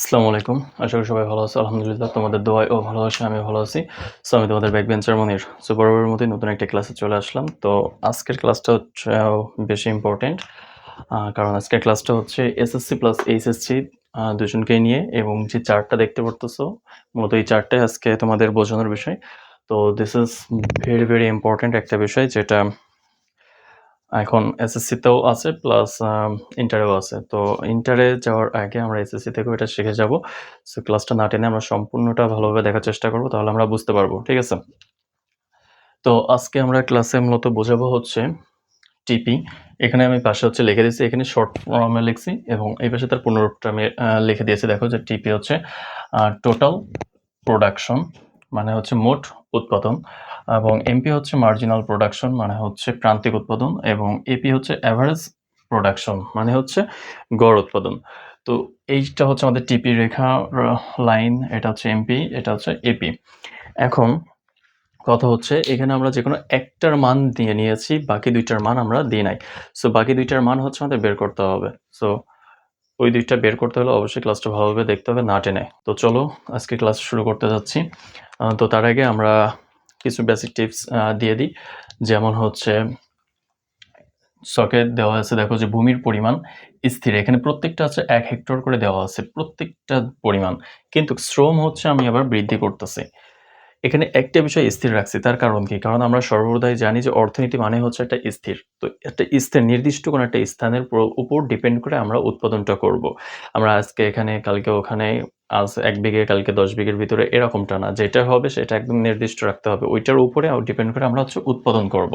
আসসালামু আলাইকুম। আশা করি সবাই ভালো আছো। আলহামদুলিল্লাহ, তোমাদের দোয়াই ও ভালোবাসে আমি ভালো আছি। সো আমি তোমাদের ব্যাক বেঞ্চার মনির সো বরাবরের মতোই নতুন একটা ক্লাসে চলে আসলাম। তো আজকের ক্লাসটা হচ্ছে বেশি ইম্পর্টেন্ট কারণ আজকের ক্লাসটা হচ্ছে এসএসসি প্লাস এইচএসসি দুজনকে নিয়ে এবং যে চার্টটা দেখতে পারতেছো, মূলত এই চার্টটাই আজকে তোমাদের বোঝানোর বিষয়। তো this is very very important একটা বিষয় যেটা এখন এসএসসিতেও আছে প্লাস ইন্টারেও আছে। তো ইন্টারে যাওয়ার আগে আমরা এসএসসি থেকেও এটা শিখে যাব। সো ক্লাসটা না টেনে আমরা সম্পূর্ণটা ভালোভাবে দেখার চেষ্টা করব, তাহলে আমরা বুঝতে পারব, ঠিক আছে? তো আজকে আমরা ক্লাসে মূলত বোঝাবো হচ্ছে টিপি এখানে আমি পাশে হচ্ছে লিখে দিয়েছি, এখানে শর্ট ফর্মে লিখছি এবং এই পাশে তার পুনরূপটা আমি লিখে দিয়েছি। দেখো যে টিপি হচ্ছে টোটাল প্রোডাকশন মানে হচ্ছে মোট উৎপাদন এবং এমপি হচ্ছে মার্জিনাল প্রোডাকশন মানে হচ্ছে প্রান্তিক উৎপাদন এবং এপি হচ্ছে অ্যাভারেজ প্রোডাকশন মানে হচ্ছে গড় উৎপাদন। তো এইটা হচ্ছে আমাদের টিপি রেখা লাইন এটা হচ্ছে এমপি এটা হচ্ছে এপি এখন কথা হচ্ছে এখানে আমরা যে কোনো একটার মান দিয়ে নিয়েছি, বাকি দুইটার মান আমরা দিই নাই। সো বাকি দুইটার মান হচ্ছে আমাদের বের করতে হবে। সো ওই দুইটা বের করতে হলে অবশ্যই ক্লাসটা ভালোভাবে দেখতে হবে, না টেনে। তো চলো, আজকে ক্লাস শুরু করতে যাচ্ছি। তো তার আগে আমরা কিছু বেসিক টিপস দিয়ে দিই। যেমন হচ্ছে সকেট দেওয়া আছে, দেখো যে ভূমির পরিমাণ স্থির। এখানে প্রত্যেকটা আছে এক হেক্টর করে দেওয়া আছে, প্রত্যেকটা পরিমাণ। কিন্তু শ্রম হচ্ছে আমি আবার বৃদ্ধি করতেছি। এখানে একটা বিষয় স্থির রাখছি, তার কারণ কি? কারণ আমরা সর্বদাই জানি যে অর্থনীতি মানে হচ্ছে একটা স্থির। তো একটা স্থির, নির্দিষ্ট কোনো একটা স্থানের উপর ডিপেন্ড করে আমরা উৎপাদনটা করব। আমরা আজকে এখানে, কালকে ওখানে, আজ এক বিঘে, কালকে দশ বিঘের ভিতরে এরকমটা না। যেটা হবে সেটা একদম নির্দিষ্ট রাখতে হবে। ওইটার উপরে ডিপেন্ড করে আমরা হচ্ছে উৎপাদন করব।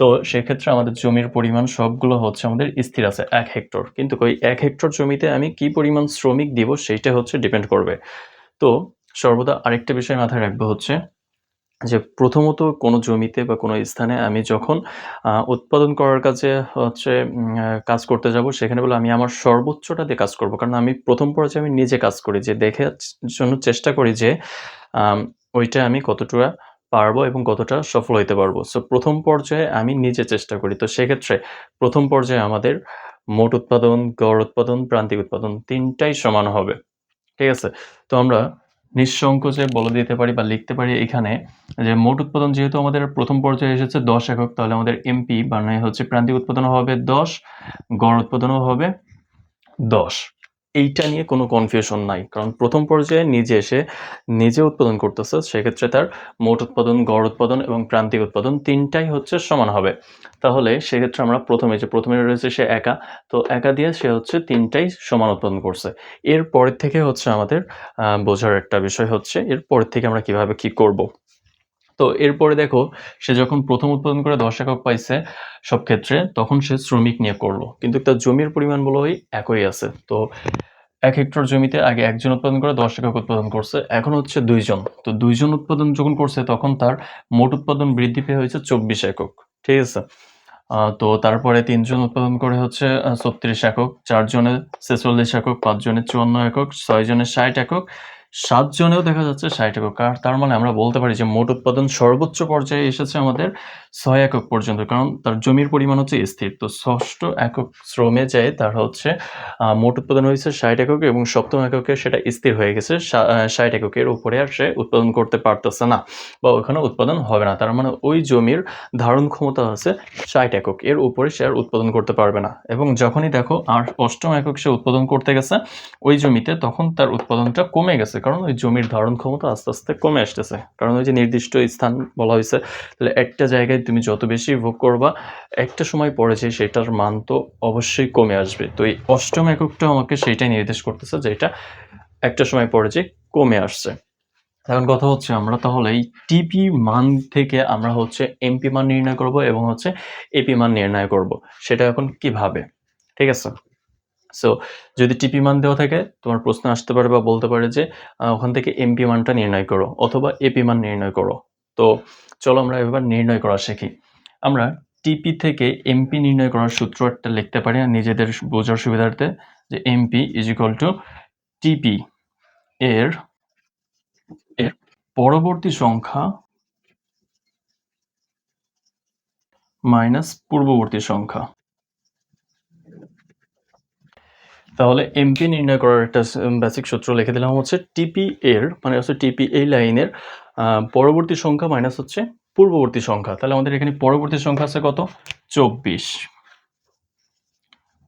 তো সেক্ষেত্রে আমাদের জমির পরিমাণ সবগুলো হচ্ছে আমাদের স্থির আছে, এক হেক্টর কিন্তু ওই এক হেক্টর জমিতে আমি কি পরিমাণ শ্রমিক দিব সেইটা হচ্ছে ডিপেন্ড করবে। তো সর্বদা আরেকটা বিষয় মাথায় রাখব হচ্ছে যে প্রথমত কোনো জমিতে বা কোনো স্থানে আমি যখন উৎপাদন করার কাজে হচ্ছে কাজ করতে যাব, সেখানে বলে আমি আমার সর্বোচ্চটা দিয়ে কাজ করব। কারণ আমি প্রথম পর্যায়ে আমি নিজে কাজ করি, যে দেখে জন্য চেষ্টা করি যে ওইটা আমি কতটা পারব এবং কতটা সফল হইতে পারব। সো প্রথম পর্যায়ে আমি নিজে চেষ্টা করি। তো সেক্ষেত্রে প্রথম পর্যায়ে আমাদের মোট উৎপাদন, গড় উৎপাদন, প্রান্তিক উৎপাদন তিনটাই সমান হবে। ঠিক আছে? তো আমরা নিঃসংকোচে বলে দিতে পারি বা লিখতে পারি এখানে যে মোট উৎপাদন যেহেতু আমাদের প্রথম পর্যায়ে এসেছে দশ একক, তাহলে আমাদের এমপি বানায় হচ্ছে, প্রান্তিক উৎপাদনও হবে দশ, গড় উৎপাদনও হবে দশ। এইটা নিয়ে কোনো কনফিউশন নাই। কারণ প্রথম পর্যায়ে নিজে এসে নিজে উৎপাদন করতেছে, সেক্ষেত্রে তার মোট উৎপাদন, গড় উৎপাদন এবং প্রান্তিক উৎপাদন তিনটাই হচ্ছে সমান হবে। তাহলে সেক্ষেত্রে আমরা প্রথমে যে প্রথমে রয়েছে সে একা, তো একা দিয়ে সে হচ্ছে তিনটাই সমান উৎপাদন করছে। এর পরের থেকে হচ্ছে আমাদের বোঝার একটা বিষয় হচ্ছে এর পরের থেকে আমরা কীভাবে কি করব? তো এরপরে দেখো, সে যখন প্রথম উৎপাদন করে দশ একক পাইছে সব ক্ষেত্রে, তখন সে শ্রমিক নিয়ে করল। কিন্তু তার জমির পরিমাণ বলো ওই একই আছে। তো এক হেক্টর জমিতে আগে একজন উৎপাদন করে দশ একক উৎপাদন করছে, এখন হচ্ছে দুইজন। তো দুইজন উৎপাদন যখন করছে, তখন তার মোট উৎপাদন বৃদ্ধি পেয়ে হয়েছে চব্বিশ একক। ঠিক আছে? তো তারপরে তিনজন উৎপাদন করে হচ্ছে ছত্রিশ একক, চারজনে ছেচল্লিশ একক, পাঁচজনে চুয়ান্ন একক, ছয়জনে ষাট একক সাতজনেও দেখা যাচ্ছে ষাট একক। আর তার মানে আমরা বলতে পারি যে মোট উৎপাদন সর্বোচ্চ পর্যায়ে এসেছে আমাদের ছয় একক পর্যন্ত, কারণ তার জমির পরিমাণ হচ্ছে স্থির। তো ষষ্ঠ একক শ্রমে যায় তার হচ্ছে মোট উৎপাদন হয়েছে ষাট একক এবং সপ্তম এককে সেটা স্থির হয়ে গেছে ষাট এককের উপরে আর সে উৎপাদন করতে পারতেছে না বা ওখানে উৎপাদন হবে না। তার মানে ওই জমির ধারণ ক্ষমতা আছে ষাট একক, এর উপরে সে আর উৎপাদন করতে পারবে না। এবং যখনই দেখো আর অষ্টম একক সে উৎপাদন করতে গেছে, ওই জমিতে তখন তার উৎপাদনটা কমে গেছে। কারণ ওই জমির ধারণ ক্ষমতা আস্তে আস্তে কমে আসতেছে। কারণ ওই যে নির্দিষ্ট স্থান বলা হয়েছে, তাহলে একটা জায়গায় তুমি যত বেশি ভোগ করবা, একটা সময় পরে যে সেটার মান তো অবশ্যই কমে আসবে। তো এই অষ্টম এককটা আমাকে সেইটাই নির্দেশ করতেছে যে এটা একটা সময় পরে যে কমে আসছে। এখন কথা হচ্ছে আমরা তাহলে এই টিপি মান থেকে আমরা হচ্ছে এমপি মান নির্ণয় করব এবং হচ্ছে এপি মান নির্ণয় করব। সেটা এখন কীভাবে? ঠিক আছে? সো যদি টিপি মান দেওয়া থাকে, তোমার প্রশ্ন আসতে পারে বা বলতে পারে যে ওখান থেকে এমপি মানটা নির্ণয় করো অথবা এপি মান নির্ণয় করো। তো, চলো আমরা এবার নির্ণয় করা শিখি। আমরা টিপি থেকে এমপি নির্ণয় করার সূত্র একটা লিখতে পারি আর নিজেদের বোঝার সুবিধার্থে যে MP is equal to TP এর এর পরবর্তী সংখ্যা মাইনাস পূর্ববর্তী সংখ্যা। তাহলে এমপি নির্ণয় করার একটা বেসিক সূত্র লিখে দিলাম হচ্ছে টিপি এর মানে হচ্ছে টিপি এই লাইনের পরবর্তী সংখ্যা মাইনাস হচ্ছে পূর্ববর্তী সংখ্যা। তাহলে আমাদের এখানে পরবর্তী সংখ্যা আছে কত? চব্বিশ।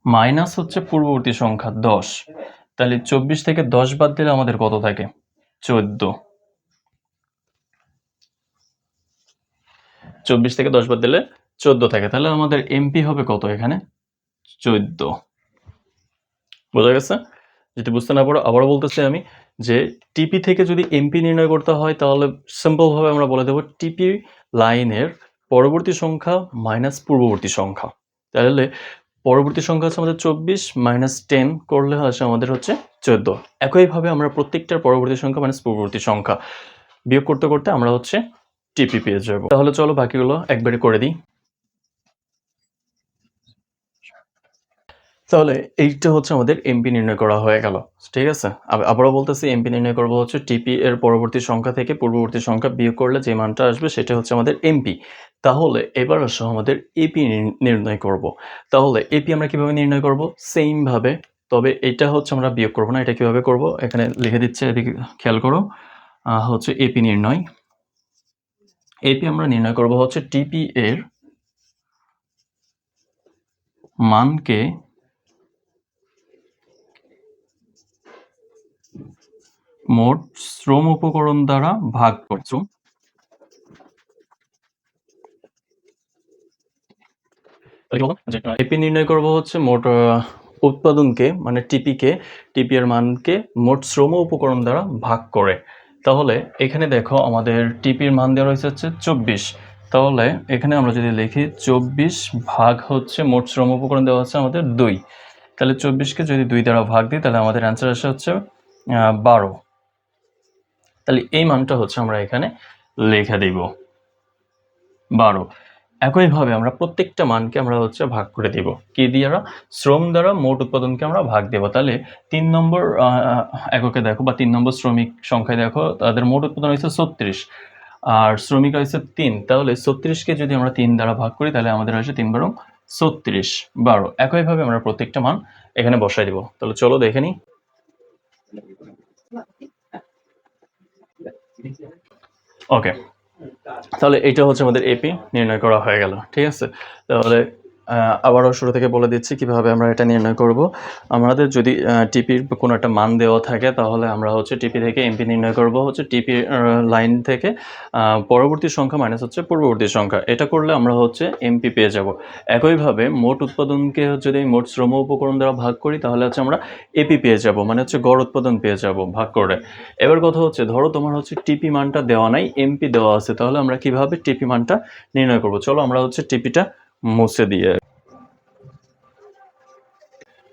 মাইনাস হচ্ছে পূর্ববর্তী সংখ্যা দশ। তাহলে চব্বিশ থেকে দশ বাদ দিলে আমাদের কত থাকে? চোদ্দ। চব্বিশ থেকে দশ বাদ দিলে চোদ্দ থাকে। তাহলে আমাদের এমপি হবে কত এখানে? চোদ্দ। বোঝা গেছে? যদি বুঝতে না পারো, আবারও বলতেছি আমি যে টিপি থেকে যদি এমপি নির্ণয় করতে হয়, তাহলে সিম্পল ভাবে আমরা বলে দেবো টিপি লাইনের পরবর্তী সংখ্যা মাইনাস পূর্ববর্তী সংখ্যা। তাহলে পরবর্তী সংখ্যা হচ্ছে আমাদের চব্বিশ মাইনাস টেন করলে আসে আমাদের হচ্ছে চোদ্দ। একইভাবে আমরা প্রত্যেকটার পরবর্তী সংখ্যা মাইনাস পূর্ববর্তী সংখ্যা বিয়োগ করতে করতে আমরা হচ্ছে টিপি পেয়ে যাব। তাহলে চলো বাকিগুলো একবারে করে দিই। তাহলে এইটা হচ্ছে আমাদের এমপি নির্ণয় করা হয়ে গেল, ঠিক আছে? আবারও বলতেছি এমপি নির্ণয় করব হচ্ছে টিপি এর পরবর্তী সংখ্যা থেকে পূর্ববর্তী সংখ্যা বিয়োগ করলে যে মানটা আসবে সেটা হচ্ছে আমাদের এমপি তাহলে এবার আসো আমাদের এপি নির্ণয় করব। তাহলে এপি আমরা কীভাবে নির্ণয় করব? সেম ভাবে, তবে এটা হচ্ছে আমরা বিয়োগ করব না, এটা কীভাবে করব? এখানে লিখে দিচ্ছে এদিকে, খেয়াল করো হচ্ছে এপি নির্ণয়। এপি আমরা নির্ণয় করব হচ্ছে টিপি এর মানকে মোট শ্রম উপকরণ দ্বারা ভাগ করছ। এপি নির্ণয় করব হচ্ছে মোট উৎপাদনকে মানে টিপিকে টিপি এর মানকে মোট শ্রম উপকরণ দ্বারা ভাগ করে। তাহলে এখানে দেখো আমাদের টিপির মান দেওয়া রয়েছে হচ্ছে চব্বিশ। তাহলে এখানে আমরা যদি লিখি চব্বিশ ভাগ হচ্ছে মোট শ্রম উপকরণ দেওয়া হচ্ছে আমাদের দুই। তাহলে চব্বিশকে যদি দুই দ্বারা ভাগ দিই তাহলে আমাদের অ্যান্সার আসে হচ্ছে বারো। তাহলে এই মানটা হচ্ছে আমরা এখানে লিখে দিব। বারো। একইভাবে আমরা প্রত্যেকটা মানকে আমরা হচ্ছে ভাগ করে দিব। কি দ্বারা শ্রম দ্বারা মোট উৎপাদনকে আমরা ভাগ দেব। তাহলে তিন নম্বর এককে দেখো বা তিন নম্বর শ্রমিক সংখ্যায় দেখো, তাদের মোট উৎপাদন হয়েছে ছত্রিশ। আর শ্রমিক হয়েছে তিন। তাহলে ছত্রিশকে যদি আমরা তিন দ্বারা ভাগ করি, তাহলে আমাদের হয়েছে তিন বারো ছত্রিশ। বারো। একইভাবে আমরা প্রত্যেকটা মান এখানে বসাই দিব। তাহলে চলো দেখে নিই ওকে তাহলে এটা হচ্ছে আমাদের এপি নির্ণয় করা হয়ে গেল ঠিক আছে? তাহলে আবারও শুরু থেকে বলে দিচ্ছি কীভাবে আমরা এটা নির্ণয় করব। আমাদের যদি টিপির কোনো একটা মান দেওয়া থাকে, তাহলে আমরা হচ্ছে টিপি থেকে এমপি নির্ণয় করব। হচ্ছে টিপি লাইন থেকে পরবর্তী সংখ্যা মাইনাস হচ্ছে পূর্ববর্তী সংখ্যা। এটা করলে আমরা হচ্ছে এমপি পেয়ে যাব। একইভাবে মোট উৎপাদনকে যদি মোট শ্রম উপকরণ দ্বারা ভাগ করি, তাহলে হচ্ছে আমরা এপি পেয়ে যাব মানে হচ্ছে গড় উৎপাদন পেয়ে যাব ভাগ করে। এবার কথা হচ্ছে, ধরো তোমার হচ্ছে টিপি মানটা দেওয়া নাই, এমপি দেওয়া আছে, তাহলে আমরা কীভাবে টিপি মানটা নির্ণয় করব? চলো আমরা হচ্ছে টিপিটা মুছে দিয়ে।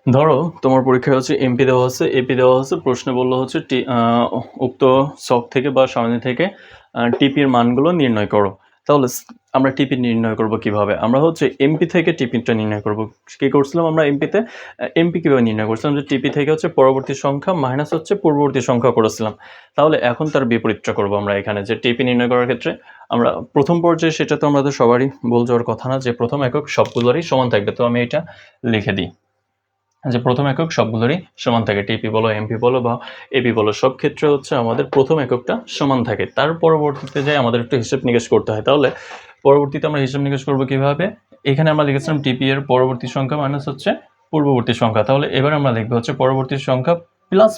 ধরো, তোমার পরীক্ষায় হচ্ছে এমপি দেওয়া হচ্ছে এপি দেওয়া হচ্ছে, প্রশ্ন বলল হচ্ছে উক্ত শখ থেকে বা সামনে থেকে টিপির মানগুলো নির্ণয় করো। তাহলে আমরা টিপি নির্ণয় করব কীভাবে? আমরা হচ্ছে এমপি থেকে টিপিটা নির্ণয় করব। কি করছিলাম আমরা এমপিতে এমপি কীভাবে নির্ণয় করছিলাম? যে টিপি থেকে হচ্ছে পরবর্তী সংখ্যা মাইনাস হচ্ছে পূর্ববর্তী সংখ্যা করেছিলাম। তাহলে এখন তার বিপরীতটা করব আমরা এখানে, যে টিপি নির্ণয় করার ক্ষেত্রে। আমরা প্রথম পর্যায়ে সেটা তো আমাদের সবারই বল যাওয়ার কথা না, যে প্রথম একক সবগুলোরই সমান থাকবে। তো আমি এটা লিখে দিই। যে প্রথম একক সবগুলোরই সমান থাকে টিপি বলো এমপি বলো বা এপি বলো, সব ক্ষেত্রে হচ্ছে আমাদের প্রথম এককটা সমান থাকে। তার পরবর্তীতে যাই আমাদের একটু হিসেব নিকেশ করতে হয়। তাহলে পরবর্তীতে আমরা হিসেব নিকেশ করব কীভাবে? এখানে আমরা লিখেছিলাম টিপি এর পরবর্তী সংখ্যা মাইনাস হচ্ছে পূর্ববর্তী সংখ্যা। তাহলে এবার আমরা লিখব হচ্ছে পরবর্তী সংখ্যা প্লাস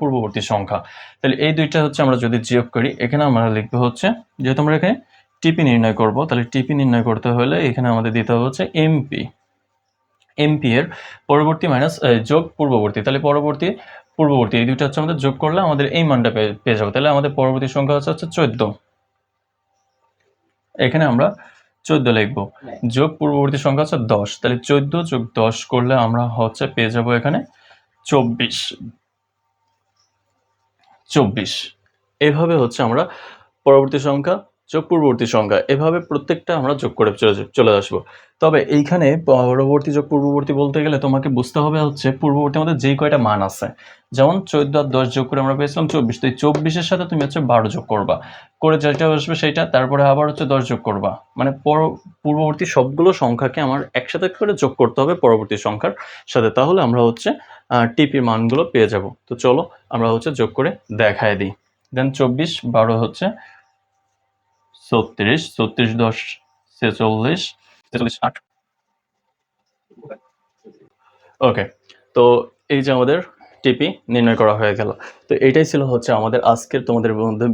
পূর্ববর্তী সংখ্যা। তাহলে এই দুইটা হচ্ছে আমরা যদি যোগ করি, এখানে আমরা লিখব হচ্ছে, যেহেতু আমরা এখানে টিপি নির্ণয় করব, তাহলে টিপি নির্ণয় করতে হলে এখানে আমাদের দিতে হবে হচ্ছে এমপি এমপি এর পরবর্তী মাইনাস যোগ পূর্ববর্তী। তাহলে পরবর্তী পূর্ববর্তী এই দুইটা হচ্ছে আমাদের যোগ করলে আমাদের এই মানটা পেয়ে যাব। তাহলে আমাদের পরবর্তী সংখ্যা হচ্ছে হচ্ছে চোদ্দ। এখানে আমরা চোদ্দ লিখব। যোগ পূর্ববর্তী সংখ্যা হচ্ছে দশ। তাহলে চোদ্দ যোগ দশ করলে আমরা হচ্ছে পেয়ে যাব এখানে চব্বিশ। চব্বিশ। এভাবে হচ্ছে আমরা পরবর্তী সংখ্যা যোগ পূর্ববর্তী সংখ্যা, এভাবে প্রত্যেকটা আমরা যোগ করে চলে আসব। তবে এইখানে পরবর্তী যোগ পূর্ববর্তী বলতে গেলে তোমাকে বুঝতে হবে হচ্ছে পূর্ববর্তী আমাদের যেই কয়টা মান আছে। যেমন চোদ্দ আর দশ যোগ করে আমরা পেয়েছিলাম চব্বিশ, তো এই চব্বিশের সাথে তুমি হচ্ছে বারো যোগ করবা। করে যেটা আসবে সেটা, তারপরে আবার হচ্ছে দশ যোগ করবা। মানে পর, পূর্ববর্তী সবগুলো সংখ্যাকে আমার একসাথে করে যোগ করতে হবে পরবর্তী সংখ্যার সাথে, তাহলে আমরা হচ্ছে টিপির মানগুলো পেয়ে যাব। তো চলো আমরা হচ্ছে যোগ করে দেখায় দিই। দেন চব্বিশ, বারো হচ্ছে ছত্রিশ ছত্রিশ দশ, ছেচল্লিশ ছেচল্লিশ আট। ওকে তো এই যে আমাদের টিপি নির্ণয় করা হয়ে গেল। তো এটাই ছিল হচ্ছে আমাদের আজকের তোমাদের মধ্যে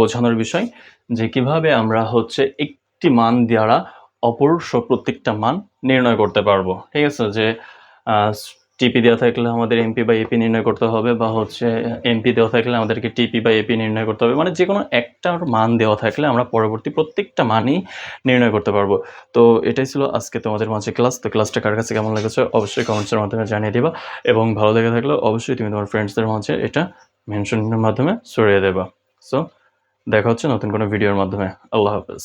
বোঝানোর বিষয় যে কীভাবে আমরা হচ্ছে একটি মান দ্বারা অপর প্রত্যেকটা মান নির্ণয় করতে পারব। ঠিক আছে? যে টিপি দেওয়া থাকলে আমাদের এমপি বা এপি নির্ণয় করতে হবে বা হচ্ছে এমপি দেওয়া থাকলে আমাদেরকে টিপি বা এপি নির্ণয় করতে হবে। মানে যে কোনো একটা মান দেওয়া থাকলে আমরা পরবর্তী প্রত্যেকটা মানই নির্ণয় করতে পারব। তো এটাই ছিল আজকে তোমাদের মাঝে ক্লাস তো ক্লাসটা কার কাছে কেমন লেগেছে অবশ্যই কমেন্টসের মাধ্যমে জানিয়ে দিবা এবং ভালো লেগে থাকলে অবশ্যই তুমি তোমার ফ্রেন্ডসদের মাঝে এটা মেনশনের মাধ্যমে ছড়িয়ে দেবা। সো দেখা হচ্ছে নতুন কোনো ভিডিওর মাধ্যমে। আল্লাহ হাফেজ।